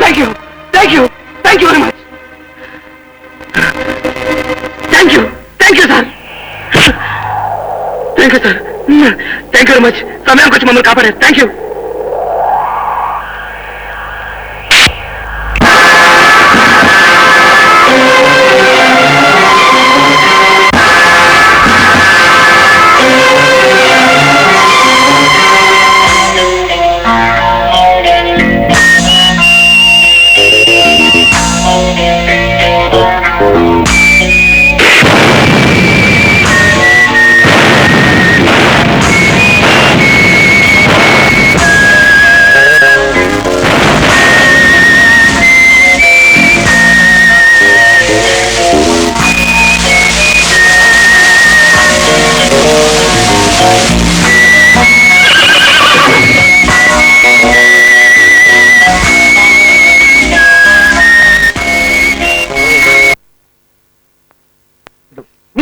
Thank you thank you thank you very much thank you thank you sir thank you sir thank you very much సమయానికి వచ్చి మమ్మల్ని కాపాడారు thank you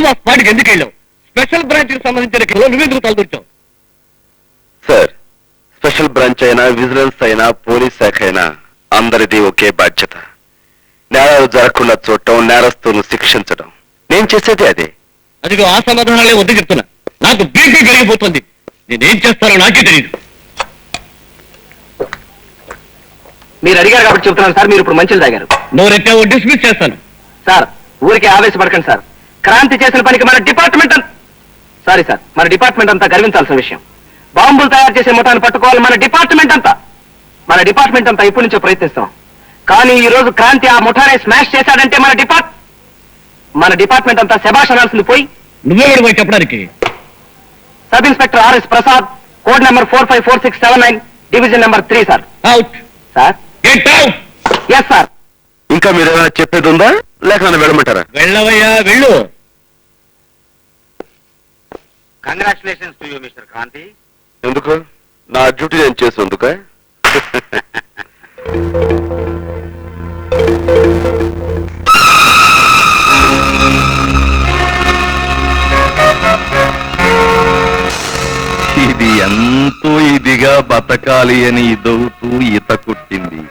నువ్వు ఆ స్పాట్కి ఎందుకు వెళ్ళావు? స్పెషల్ బ్రాంచ్కి సంబంధించిన కేసులో నువ్వెందుకు తలదూర్చావు సార్ స్పెషల్ బ్రాంచ్ అయినా విజిలెన్స్ అయినా పోలీస్ శాఖ అయినా అందరిది ఒకే బాధ్యత. నేరాలు జరగకుండా చూడటం నేరస్తులను శిక్షించడం. నేను చేసేది అదే. అదిగో ఆ సమాధానాలే వద్దు చెప్తున్నా. నాకు బీపీ పెరిగిపోతుంది. నేనేం చేస్తానో నాకే తెలియదు మీరు అడిగారు కాబట్టి చెప్తున్నాను సార్. మీరు ఇప్పుడు మంచిలు తాగారు. నువ్వు రెట్టావు డిస్మిస్ చేస్తాను. సార్ ఊరికే ఆవేశపడకండి సార్. క్రాంతి చేసిన పనికి మన డిపార్ట్మెంట్ సారీ సార్ మన డిపార్ట్మెంట్ అంతా గర్వించాల్సిన విషయం. బాంబులు తయారు చేసే ముఠాను పట్టుకోవాలి మన డిపార్ట్మెంట్ అంతా. మన డిపార్ట్మెంట్ అంతా ఇప్పటి నుంచో ప్రయత్నిస్తాం. కానీ ఈ రోజు క్రాంతి ఆ ముఠానే స్మాష్ చేశాడంటే మన డిపార్ట్ మన డిపార్ట్మెంట్ అంతా శభాష్ అనాల్సింది పోయి చెప్పడానికి. Sub inspector RS Prasad code number four five four six seven nine division number three sir. Out sir? Get out yes sir. ఇంకా మీరు ఏమైనా చెప్పేది ఉందా? లేక నన్ను వెళ్ళమంటారా? వెళ్ళవయ్యా వెళ్ళు. Congratulations to you mister Kranthi ఎందుకు? నా డ్యూటీ నేను చేసేందుక ఇది ఎంతో ఇదిగా బతకాలి అని ఇదవుతూ ఈత కొట్టింది.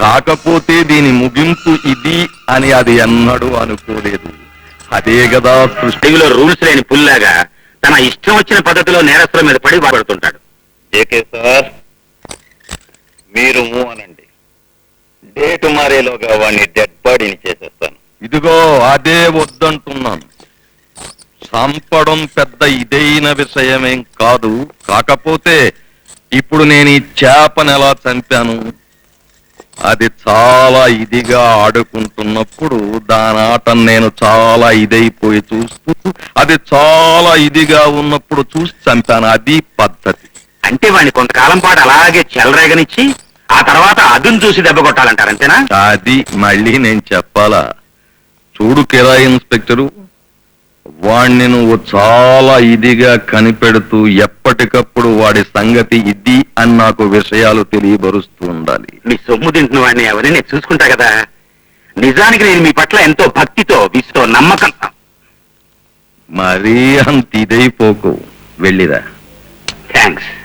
కాకపోతే దీని ముగింపు ఇది అని అది ఎన్నడూ అనుకోలేదు. అదే కదా సృష్టి తెలుగులో రూల్స్ లేని పుల్లాగా తన ఇష్టం వచ్చిన పద్ధతిలో నేరస్తుల మీద పడి బాధపడుతుంటాడు. AK sir? మీరు మూవ్ అనండి. డేట్ మారేలోగా వాడిని డెడ్ బాడీని చేసేస్తాను. ఇదిగో అదే వద్దంటున్నాను. చంపడం పెద్ద ఇదైన విషయమేం కాదు. కాకపోతే ఇప్పుడు నేను ఈ చేపను ఎలా చంపాను? అది చాలా ఇదిగా ఆడుకుంటున్నప్పుడు దాని ఆట నేను చాలా ఇదైపోయి చూస్తూ అది చాలా ఇదిగా ఉన్నప్పుడు చూసి చంపాను. అది పద్ధతి. అంటే వాడిని కొంతకాలం పాటు అలాగే చెలరేగనిచ్చి ఆ తర్వాత అదును చూసి దెబ్బ కొట్టాలంటారు అంతేనా? అది మళ్ళీ నేను చెప్పాలా? చూడు కిరా ఇన్స్పెక్టరు వాణ్ణి నువ్వు చాలా ఇదిగా కనిపెడుతూ ఎప్పటికప్పుడు వాడి సంగతి ఇది అని నాకు విషయాలు తెలియబరుస్తూ ఉండాలి. మీ సొమ్ము తింటున్న వాడిని నేను చూసుకుంటా కదా. నిజానికి నేను మీ పట్ల ఎంతో భక్తితో విసుతో నమ్మకం. మరీ అంత ఇదైపోకు. వెళ్ళిరా. థ్యాంక్స్